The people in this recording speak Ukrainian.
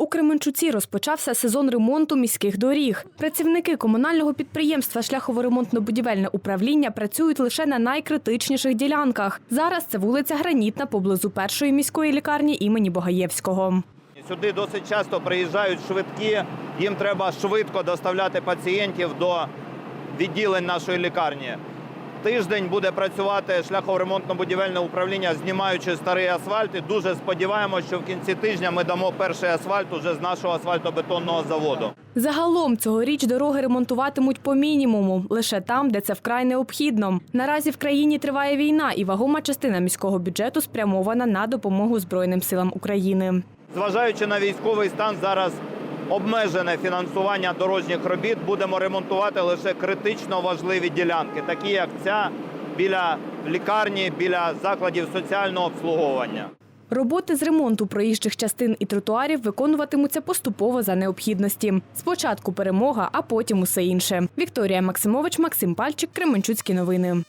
У Кременчуці розпочався сезон ремонту міських доріг. Працівники комунального підприємства Шляхово-ремонтно-будівельне управління працюють лише на найкритичніших ділянках. Зараз це вулиця Гранітна поблизу першої міської лікарні імені Богаєвського. Сюди досить часто приїжджають швидкі. Їм треба швидко доставляти пацієнтів до відділень нашої лікарні. Тиждень буде працювати шляхово-ремонтно-будівельне управління, знімаючи старий асфальт. І дуже сподіваємося, що в кінці тижня ми дамо перший асфальт уже з нашого асфальтобетонного заводу. Загалом цьогоріч дороги ремонтуватимуть по мінімуму, лише там, де це вкрай необхідно. Наразі в країні триває війна, і вагома частина міського бюджету спрямована на допомогу Збройним силам України. Зважаючи на військовий стан, зараз обмежене фінансування дорожніх робіт. Будемо ремонтувати лише критично важливі ділянки, такі як ця біля лікарні, біля закладів соціального обслуговування. Роботи з ремонту проїжджих частин і тротуарів виконуватимуться поступово за необхідності. Спочатку перемога, а потім усе інше. Вікторія Максимович, Максим Пальчик, Кременчуцькі новини.